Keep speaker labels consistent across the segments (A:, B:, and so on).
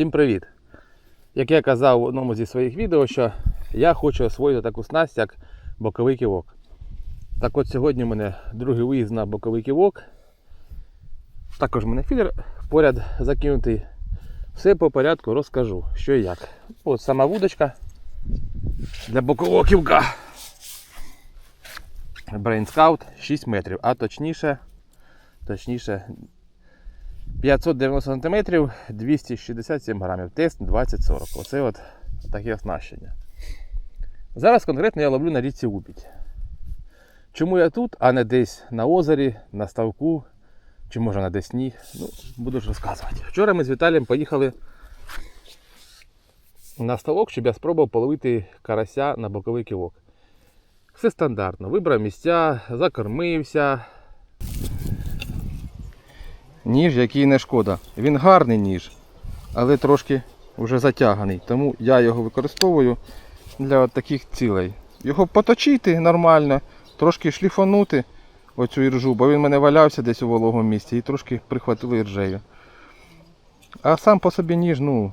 A: Всім привіт! Як я казав в одному зі своїх відео, що я хочу освоїти таку снасть, як боковий ківок. Так от сьогодні у мене другий виїзд на боковий ківок. Також в мене фідер поряд закинутий. Все по порядку розкажу, що і як. От сама вудочка для бокового ківка. Brain Scout 6 метрів, а точніше, точніше 590 см, 267 грамів. Тест 20-40. Оце от таке оснащення. Зараз конкретно я ловлю на річці Убідь. Чому я тут, а не десь на озері, на ставку, чи може на Десні, ну, буду ж розказувати. Вчора ми з Віталієм поїхали на ставок, щоб я спробував половити карася на боковий кивок. Все стандартно. Вибрав місця, закормився, Ніж, який не шкода. Він гарний ніж, але трошки вже затяганий. Тому я його використовую для таких цілей. Його поточити нормально, трошки шліфанути оцю іржу, бо він мене валявся десь у вологому місці і трошки прихватили іржею. А сам по собі ніж, ну,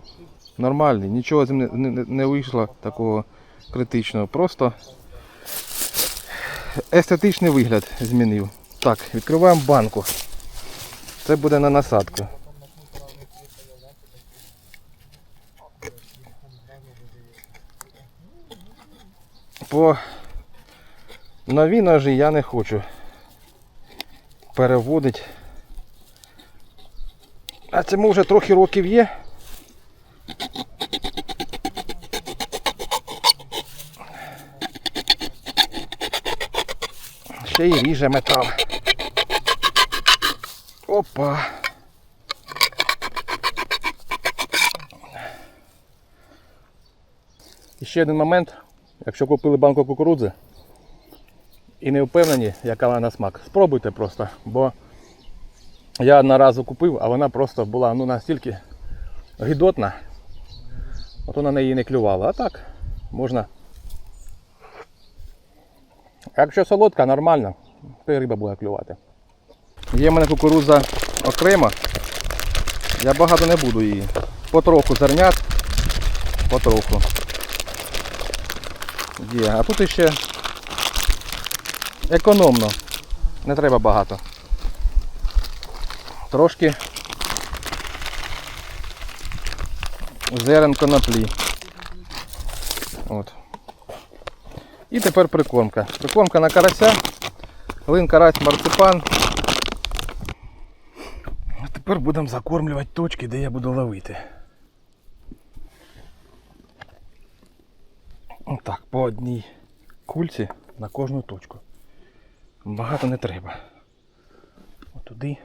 A: нормальний, нічого з ним не, не, не вийшло такого критичного. Просто естетичний вигляд змінив. Так, відкриваємо банку. Це буде на насадку. По нові ножі я не хочу переводити. А цьому вже трохи років є. Ще й ріже метал. Опа. І ще один момент. Якщо купили банку кукурудзи і не впевнені, яка вона на смак, спробуйте просто, бо я одного разу купив, а вона просто була ну, настільки гидотна, ото на неї не клювало. А так, можна. Якщо солодка, нормально, то і риба буде клювати. Є в мене кукурудза окремо. Я багато не буду її. Потроху зернят. Потроху. Є. А тут ще економно. Не треба багато. Трошки зерен коноплі. От. І тепер прикормка. Прикормка на карася. Глин, карась, марципан. Тепер будемо закормлювати точки, де я буду ловити. Отак, по одній кульці на кожну точку. Багато не треба. Отуди.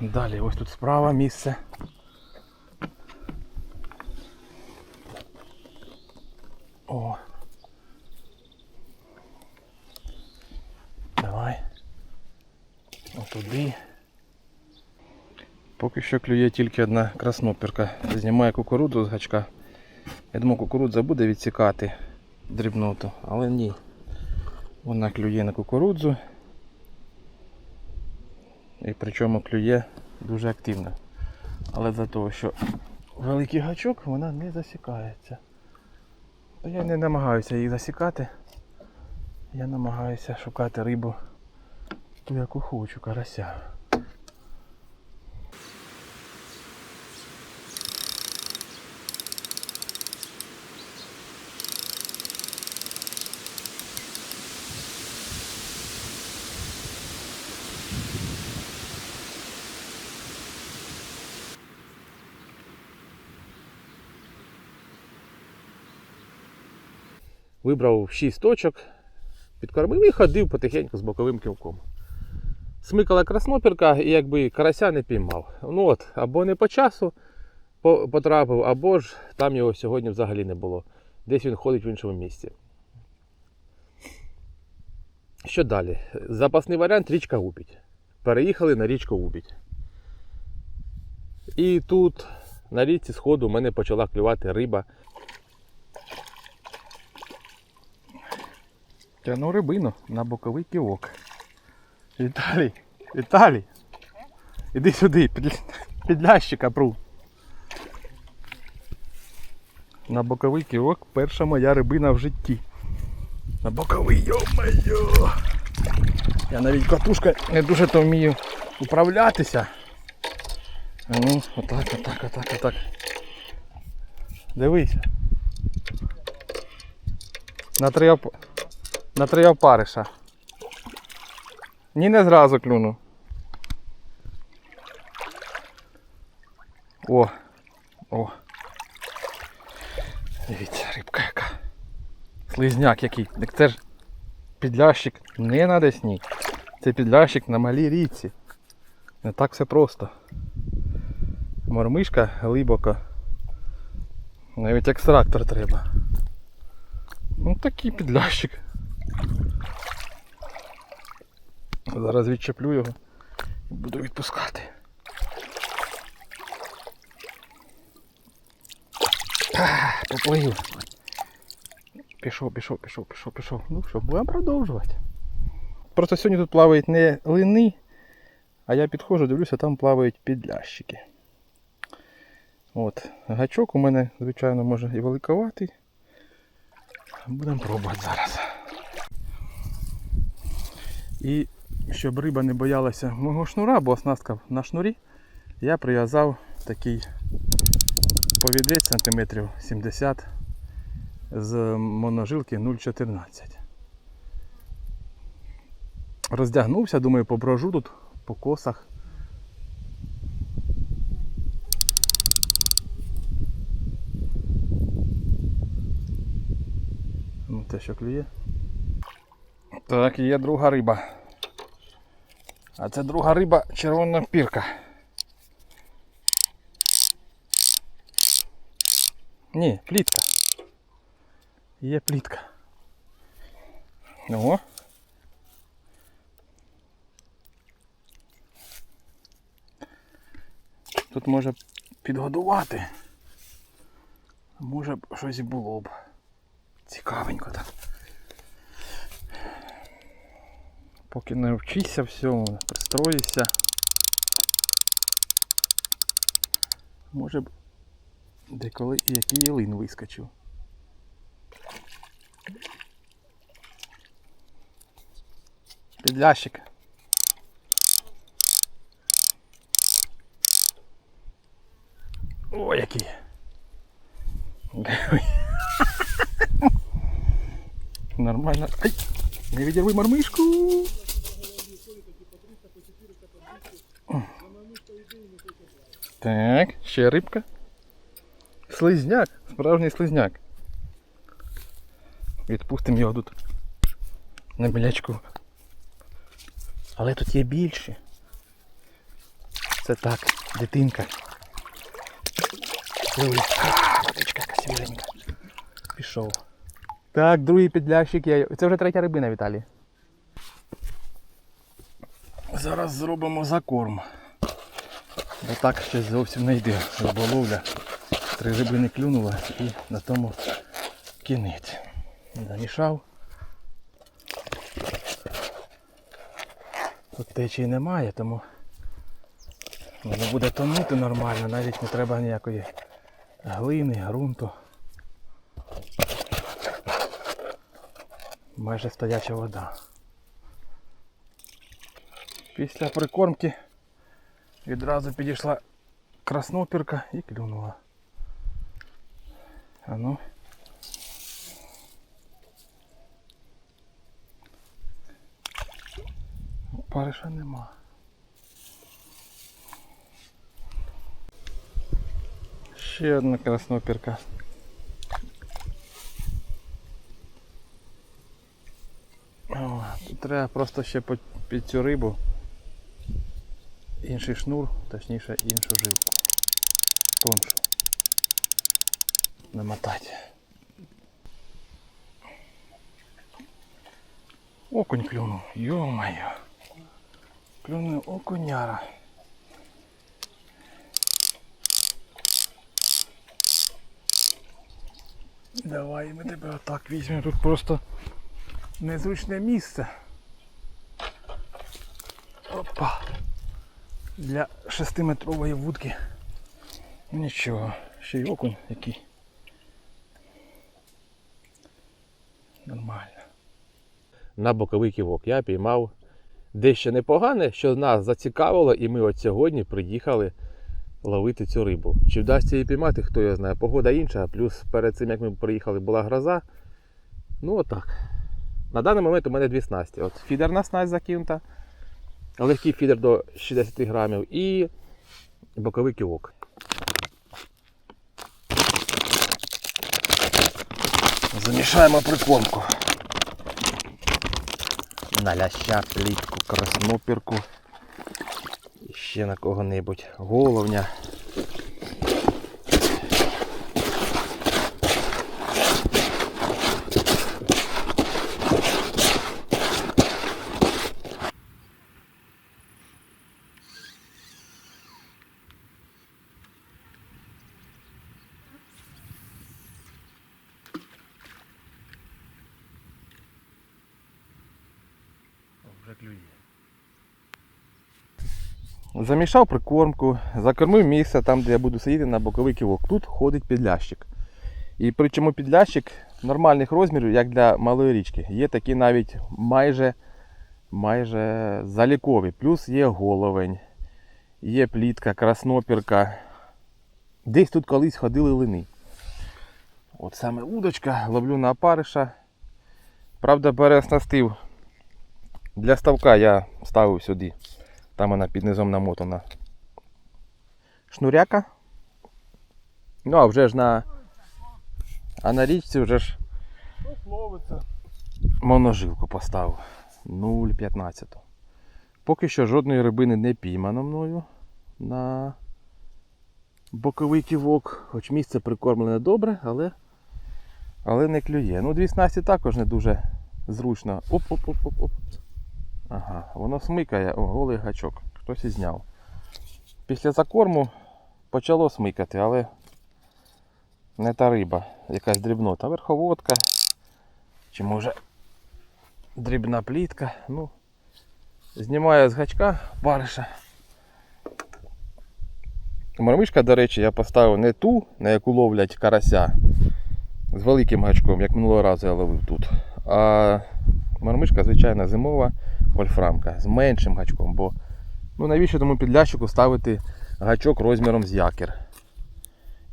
A: Далі ось тут справа місце. О. Давай. Отуди. Поки що клює тільки одна краснопірка. Знімає кукурудзу з гачка. Я думав, кукурудза буде відсікати дрібноту, але ні. Вона клює на кукурудзу. І причому клює дуже активно. Але за того, що великий гачок, вона не засікається. Та я не намагаюся її засікати. Я намагаюся шукати рибу ту, яку хочу, карася. Вибрав 6 точок, підкормив і ходив потихеньку з боковим ківком. Смикала краснопірка і якби карася не піймав. Ну от, або не по часу потрапив, або ж там його сьогодні взагалі не було. Десь він ходить в іншому місці. Що далі? Запасний варіант річка Убідь. Переїхали на річку Убідь. І тут на річці сходу у мене почала клювати риба. Тяну рибину на боковий ківок. Віталій, Віталій, іди сюди, під, під лящика пру. На боковий кивок перша моя рибина в житті. На боковий, йо-моє! Я навіть катушка не дуже то вмію управлятися. Ну, отак, отак, отак, отак. Дивись. На три, оп... на три опариша. Ні, не зразу клюну. О, о. Дивіться, рибка яка. Слизняк який. Так це ж підлящик не на десні. Це підлящик на малій річці. Не так все просто. Мормишка глибоко. Навіть екстрактор треба. Ну такий підлящик. Зараз відчеплю його і буду відпускати. Поплив. Пішов, пішов, пішов, пішов, пішов. Ну що, будемо продовжувати. Просто сьогодні тут плавають не лини, а я підходжу, дивлюся, там плавають підлящики. От, гачок у мене, звичайно, може і великоватий. Будемо пробувати зараз. І щоб риба не боялася мого шнура, бо оснастка на шнурі, я прив'язав такий повідець сантиметрів 70 з моножилки 0,14. Роздягнувся, думаю, поброжу тут по косах. Ну, те, що клює. Так, є друга риба. А це друга риба червона пірка. Ні, плітка. Є плітка. Ого. Тут може підгодувати. Може б щось було б. Цікавенько так. Поки не вчися всьому, пристроїшся. Може б деколи і який ялин вискочив. Підлящик. О, який. Нормально. Ай! Не відірви мармишку. Так, ще рибка. Слизняк, справжній слизняк. Відпустимо його тут на білячку. Але тут є більші. Це так, дитинка. Водичка яка сімленька. Пішов. Так, другий підлящик є. Це вже третя рибина, Віталій. Зараз зробимо закорм. Бо так ще зовсім не йде риболовля. Три рибини клюнуло і на тому кінець. Замішав. Тут течії немає, тому воно буде тонути нормально, навіть не треба ніякої глини, ґрунту. Майже стояча вода. Після прикормки відразу підійшла краснопірка і клюнула. А ну. Париша нема. Ще одна краснопірка. О, тут треба просто ще під цю рибу інший шнур, точніше іншу жилку. Тоншу. Намотати. Окунь клюнув. Йо-моє. Клюнув окуняра. Давай ми тебе отак візьмемо. Тут просто незручне місце. Опа. Для шестиметрової вудки. Ну, Нічого, ще й окунь який Нормально.
B: на боковий ківок. Я піймав дещо непогане, що нас зацікавило, і ми от сьогодні приїхали ловити цю рибу. Чи вдасться її піймати, хто його знає. Погода інша, плюс перед цим як ми приїхали, була гроза. Ну отак. На даний момент у мене дві снасті. От фідерна снасть закинута, легкий фідер до 60 грамів і боковий ківок.
A: Замішаємо прикормку. На ляща, плітку, краснопірку. І Ще на кого-небудь. Головня.
B: Вже клює.
A: Замішав прикормку, закормив місце там, де я буду сидіти на боковий ківок. Тут ходить підлящик. І причому підлящик нормальних розмірів, як для малої річки. Є такі навіть майже, майже залікові. Плюс є головень, є плітка, краснопірка. Десь тут колись ходили лини. От саме удочка, ловлю на опариша. Правда, переоснастив. Для ставка я ставив сюди. Там вона під низом намотана. Шнуряка. Ну, а вже ж на. А на річці вже ж
B: Ловиться.
A: моножилку поставив. 0,15. Поки що жодної рибини не піймано мною на боковий ківок. Хоч місце прикормлене добре, але, але не клює. Ну, дві снасті також не дуже зручно. Оп-оп-оп-оп-оп. Ага, воно смикає, о, голий гачок. Хтось і зняв. Після закорму почало смикати, але не та риба, якась дрібнота. Верховодка. Чи може дрібна плітка. Ну, знімаю з гачка бариша. Мармишка, до речі, я поставив не ту, на яку ловлять карася з великим гачком, як минулого разу я ловив тут. А мармишка, звичайна зимова вольфрамка з меншим гачком, бо ну навіщо тому підлящику ставити гачок розміром з якір.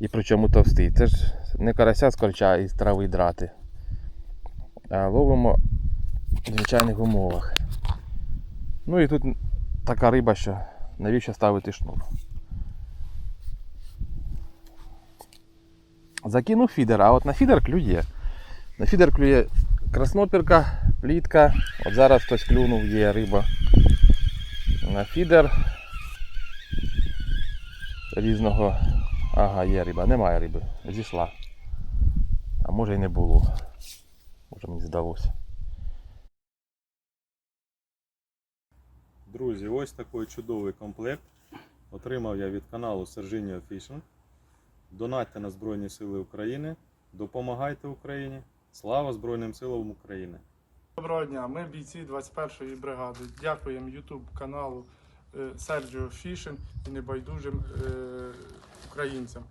A: І причому товстий. Це ж не карася з корча із трави драти. А ловимо в звичайних умовах. Ну і тут така риба, що навіщо ставити шнур. Закинув фідер, а от на фідер клює. На фідер клює краснопірка, плітка. От зараз хтось клюнув, є риба. На фідер різного. Ага, є риба, немає риби. Зійшла. А може і не було. Може мені здалося.
C: Друзі, ось такий чудовий комплект. Отримав я від каналу Serginio Fishing. Донатьте на Збройні Сили України. Допомагайте Україні. Слава Збройним силам України!
D: Доброго дня, ми бійці 21-ї бригади. Дякуємо YouTube каналу е, Серджіо Фішин і небайдужим е, українцям.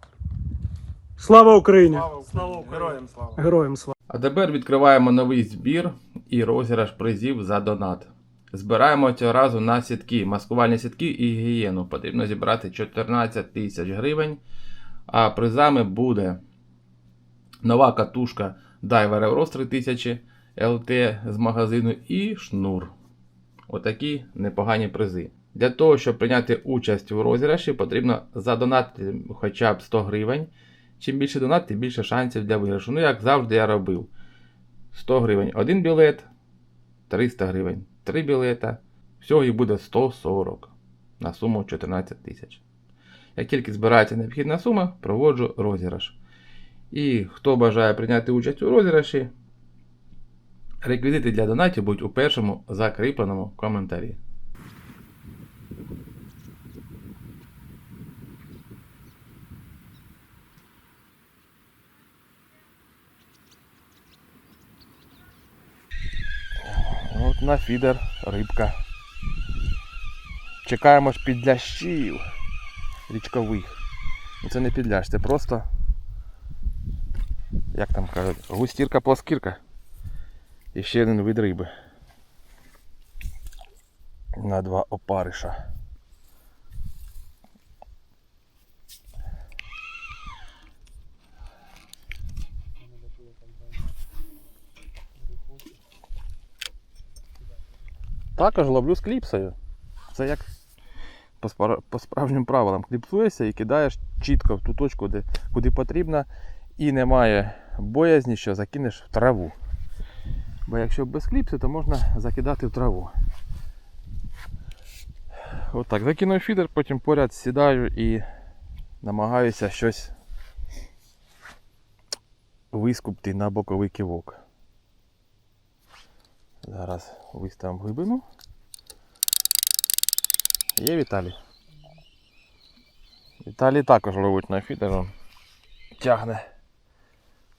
E: Слава Україні!
D: Слава Україні! Героям слава!
E: Героям слава!
A: А тепер відкриваємо новий збір і розіграш призів за донат. Збираємо цього разу на сітки, маскувальні сітки і гігієну. Потрібно зібрати 14 тисяч гривень. А призами буде нова катушка Diver Euros 3000 LT з магазину і шнур. Отакі непогані призи. Для того, щоб прийняти участь у розіграші, потрібно задонатити хоча б 100 гривень. Чим більше донат, тим більше шансів для виграшу. Ну, як завжди я робив. 100 гривень один білет, 300 гривень 3 білета. Всього їх буде 140 на суму 14 тисяч. Як тільки збирається необхідна сума, проводжу розіграш. І хто бажає прийняти участь у розіграші, реквізити для донатів будуть у першому закріпленому коментарі. От на фідер рибка. Чекаємо ж підлящів річкових. Ну, Це не підлящ, це просто. Як там кажуть, густірка плоскірка. І ще один вид риби. На два опариша. Також ловлю з кліпсою. Це як по, справжнім правилам. Кліпсуєшся і кидаєш чітко в ту точку, куди потрібно, і немає боязні, що закинеш в траву. Бо якщо без кліпси, то можна закидати в траву. Отак, закинув фідер, потім поряд сідаю і намагаюся щось вискупти на боковий кивок. Зараз виставимо глибину. Є Віталій? Віталій також ловить на фідер. он Тягне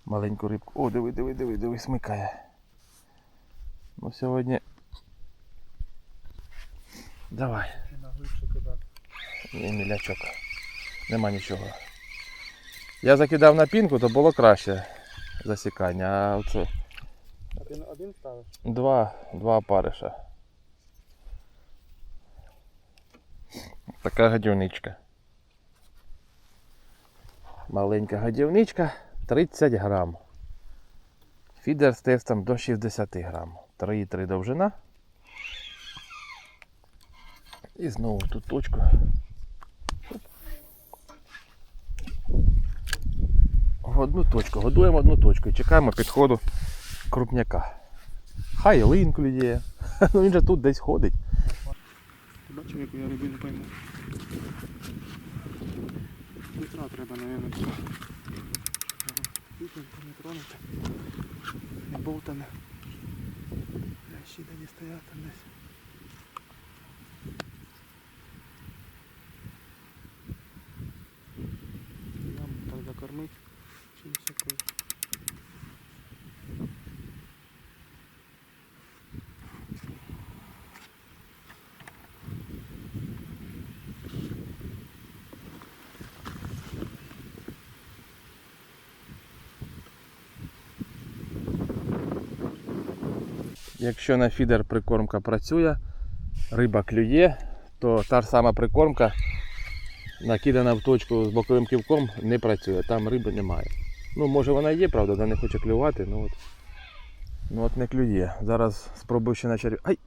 A: маленьку рибку. О, диви, диви, диви, диви, смикає. Ну сьогодні. Давай. Ні, мілячок. Нема нічого. Я закидав на пінку, то було краще засікання, а оце
E: Один, один
A: два, два опариша. Така гадівничка. Маленька гадівничка 30 грам. Фідер з тестом до 60 грам. 3,3 довжина. І знову в ту точку. Одну точку. Годуємо одну точку і чекаємо підходу крупняка. Хай лин клює. Ну він же тут десь ходить.
E: Ти бачив, яку я рибу не пойму. Метра треба, мабуть, туди. Не тронути. Не болтане. Я ще де не стоять там десь. Нам так закормить. Чи всякою.
A: Якщо на фідер прикормка працює, риба клює, то та ж сама прикормка, накидана в точку з боковим ківком, не працює. Там риби немає. Ну, може вона є, правда, вона не хоче клювати, ну от, ну от не клює. Зараз спробую ще на черв'яка. Ай!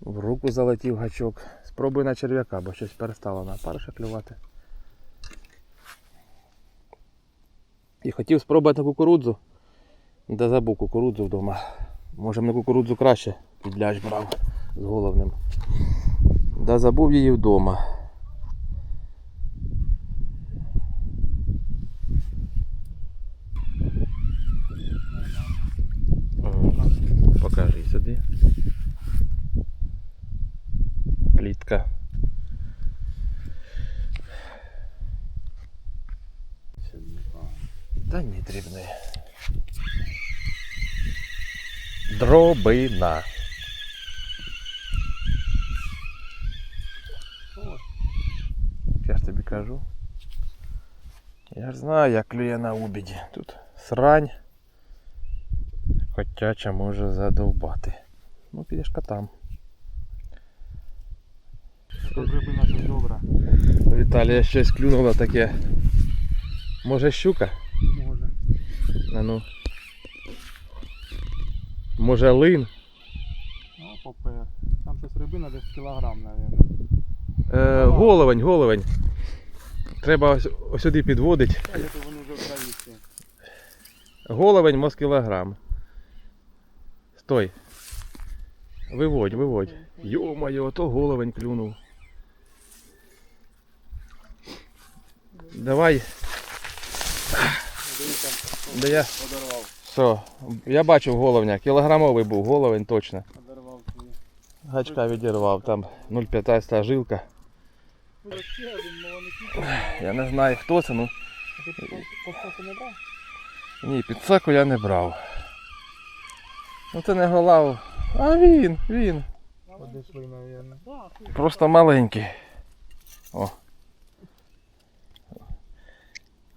A: В руку залетів гачок. Спробую на черв'яка, бо щось перестало на париша клювати. І хотів спробувати кукурудзу. Да забув кукурудзу вдома. Може на кукурудзу краще підляж брав з головним. Да забув її вдома. Покажи сюди. Плітка. Та ні, дрібний. Дробина. Я ж тобі кажу. Я ж знаю, як клює на обіді. Тут срань. Котяча може задовбати. Ну, підеш там.
E: Рибина ж добра.
A: Віталія щось клюнуло таке. Може щука?
E: Може.
A: А ну. Може лин?
E: Ну, попер. Там щось рибина десь кілограм, мабуть.
A: Е, головень, головень. Треба ось, ось сюди підводити.
E: Вони вже українці.
A: Головень мос кілограм. Стой. Виводь, виводь. Йо-моє, то головень клюнув. Давай. Да я.
E: Подорвав.
A: Все. Я бачив головня. Кілограмовий був, головень точно. Гачка відірвав, там 0,15 жилка. Я не знаю хто це, ну.
E: Не брав?
A: Ні, підсаку я не брав. Ну це не голав. А він, він. Просто маленький. О.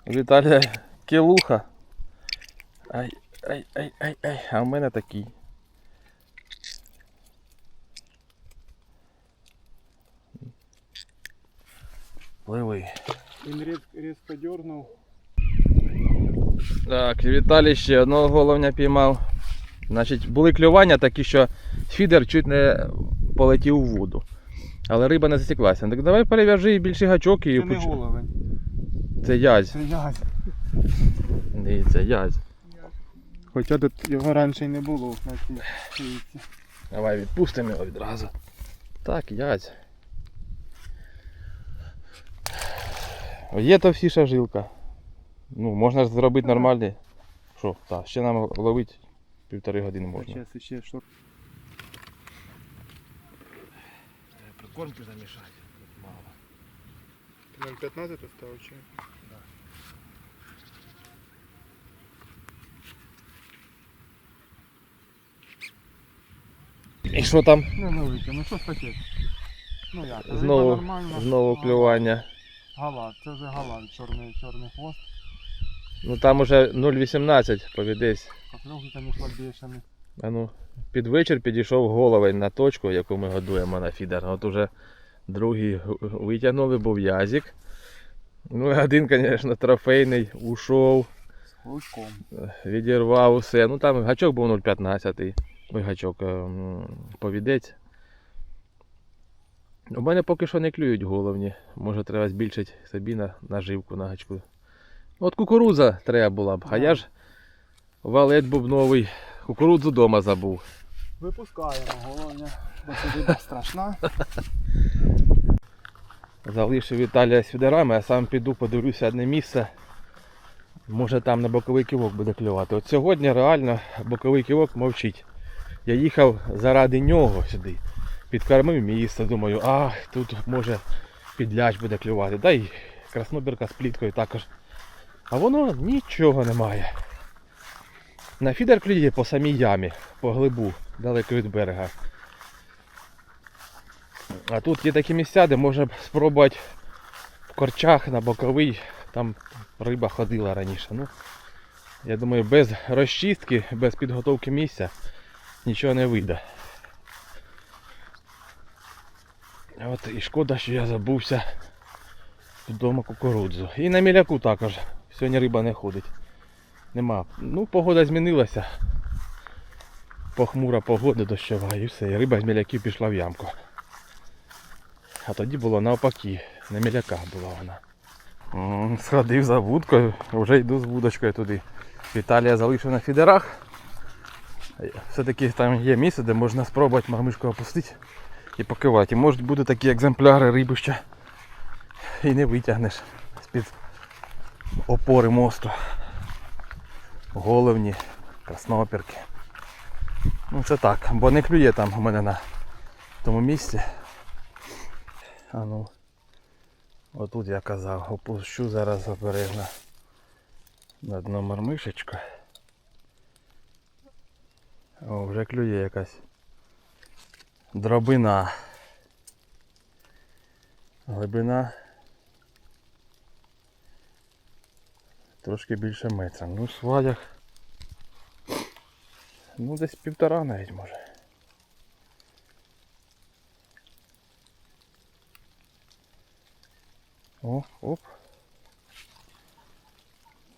A: Віталія кілуха. Ай, ай, ай, ай, ай. А в мене такий. Пливи.
E: Він різко, різко дернув.
A: Так, Віталій ще одного головня піймав. Значить, були клювання такі, що фідер чуть не полетів у воду. Але риба не засіклася. Так давай перев'яжи більший гачок і
E: Це не
A: поч-
E: головень.
A: Це язь.
E: Це язь.
A: Дивіться, язь.
E: Хоча тут його раніше й не було на цій річці.
A: Давай відпустимо його відразу. Так, язь. Є то всіша жилка. Ну, можна ж зробити нормальний. Що, так, ще нам ловити півтори години можна.
E: Зараз ще що.
A: Прикормки замішати. Мало.
E: 0,15 остав чи?
A: І що там?
E: Невелике, ну що ж таке? Ну як, риба
A: Знову,
E: нормальна.
A: знову
E: А,
A: клювання.
E: Галат, це вже галат, чорний, чорний хвост.
A: Ну там уже 0,18 повідись.
E: Покльовки, звісно, бешені.
A: А ну, під вечір підійшов головень на точку, яку ми годуємо на фідер. От уже другий г- витягнули, був язик. Ну, і один, звісно, трофейний, ушов,
E: З
A: відірвав усе. Ну там гачок був 0,15. Ой, гачок, ем, повідець. У мене поки що не клюють головні. Може треба збільшити собі на наживку на гачку. От кукурудза треба була б. А я ж валет був новий. Кукурудзу вдома забув.
E: Випускаємо, головне, бо риба страшна.
A: Залишив Віталія з фідерами, а сам піду подивлюся одне місце. Може там на боковий кивок буде клювати. От сьогодні реально боковий кивок мовчить. Я їхав заради нього сюди. Підкормив місце, думаю, а тут може підляч буде клювати. Да й краснобірка з пліткою також. А воно нічого немає. На фідер клює по самій ямі, по глибу, далеко від берега. А тут є такі місця, де можна спробувати в корчах на боковий, там риба ходила раніше. Ну, я думаю, без розчистки, без підготовки місця нічого не вийде. От і шкода, що я забувся вдома кукурудзу. І на міляку також. Сьогодні риба не ходить. Нема. Ну, погода змінилася. Похмура погода дощова і все. І риба з міляків пішла в ямку. А тоді було навпаки, на міляках була вона. Сходив за вудкою, вже йду з вудочкою туди. Віталія залишив на фідерах. Все-таки там є місце, де можна спробувати мармишку опустити і покивати. І можуть бути такі екземпляри риби ще. І не витягнеш з-під опори мосту. Головні, краснопірки. Ну це так, бо не клює там у мене на тому місці. А ну. Отут я казав, опущу зараз обережно на дно мармишечка. О, вже клює якась дробина. Глибина трошки більше метра. Ну, в свалях. Ну, десь півтора навіть може. О, оп.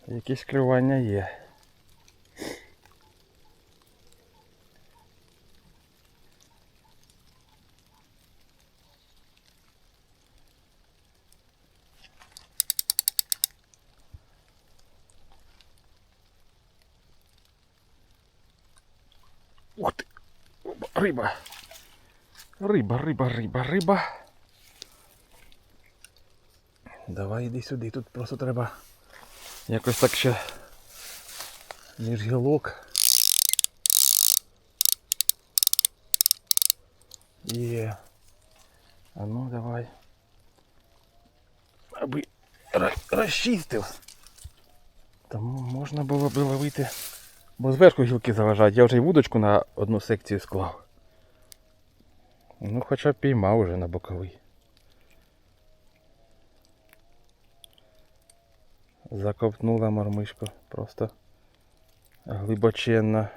A: Якесь клювання є. Ух ти! Опа, Риба! Риба, риба, риба, риба. Давай іди сюди, тут просто треба якось так ще між гілок. Є. А ну давай. Аби розчистив. Тому можна було б ловити. Бо зверху гілки заважають. Я вже й вудочку на одну секцію склав. Ну хоча піймав уже на боковий. Закопнула мормишко. Просто глибоченна.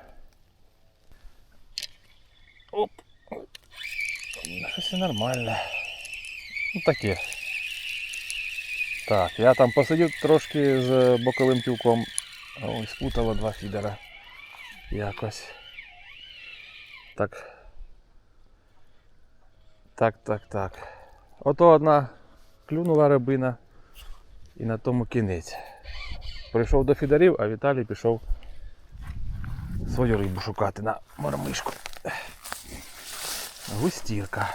A: Оп. Щось нормально. Ну таке. Так, я там посидів трошки з боковим півком. Ой, спутало два фідера. Якось. Так. Так, так, так. Ото одна клюнула рибина і на тому кінець. Прийшов до фідерів, а Віталій пішов свою рибу шукати на мормишку. Густірка.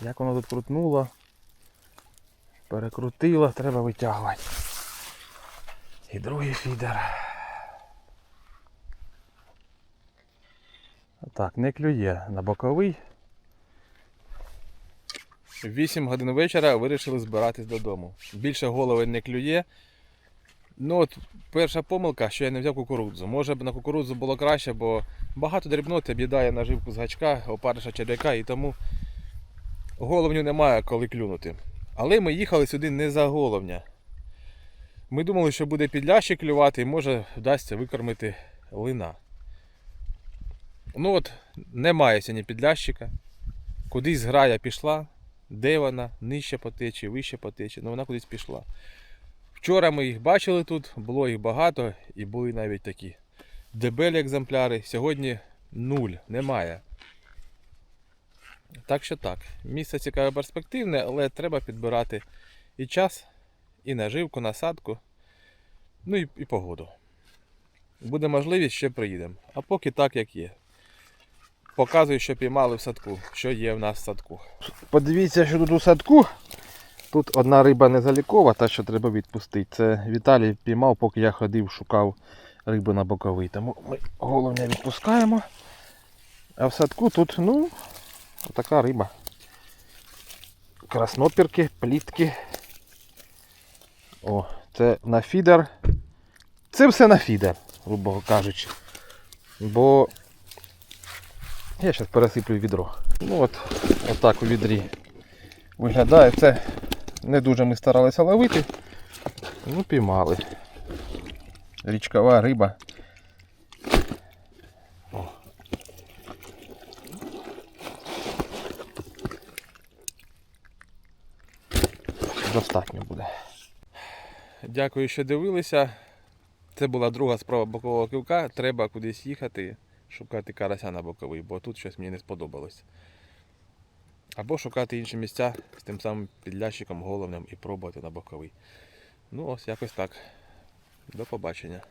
A: Як воно тут крутнуло, перекрутило, треба витягувати. І другий фідер. Так, не клює на боковий. 8 годин вечора вирішили збиратись додому. Більше голови не клює. Ну от перша помилка, що я не взяв кукурудзу. Може б на кукурудзу було краще, бо багато дрібноти об'їдає наживку з гачка, опариша черв'яка, і тому головню немає коли клюнути. Але ми їхали сюди не за головня. Ми думали, що буде підлящик клювати і може вдасться викормити лина. Ну от, немає сьогодні підлящика. Кудись грая пішла. Де вона? Нижче по течії, вище по течії, ну вона кудись пішла. Вчора ми їх бачили тут, було їх багато і були навіть такі дебелі екземпляри. Сьогодні нуль, немає. Так що так, місце цікаве перспективне, але треба підбирати і час, і наживку, насадку, ну і, і погоду. Буде можливість, ще приїдемо. А поки так, як є. Показую, що піймали в садку, що є в нас в садку. Подивіться, що тут у садку. Тут одна риба не залікова, та що треба відпустити. Це Віталій піймав, поки я ходив, шукав рибу на боковий. Тому ми головне відпускаємо. А в садку тут, ну, така риба. Краснопірки, плітки. О, це на фідер. Це все на фідер, грубо кажучи. Бо я зараз пересиплю відро. Ну от, отак у відрі виглядає. Це не дуже ми старалися ловити. Ну, піймали. Річкова риба. О. Достатньо буде. Дякую, що дивилися. Це була друга спроба бокового кивка. Треба кудись їхати, шукати карася на боковий, бо тут щось мені не сподобалось. Або шукати інші місця з тим самим підлящиком головним і пробувати на боковий. Ну ось якось так. До побачення.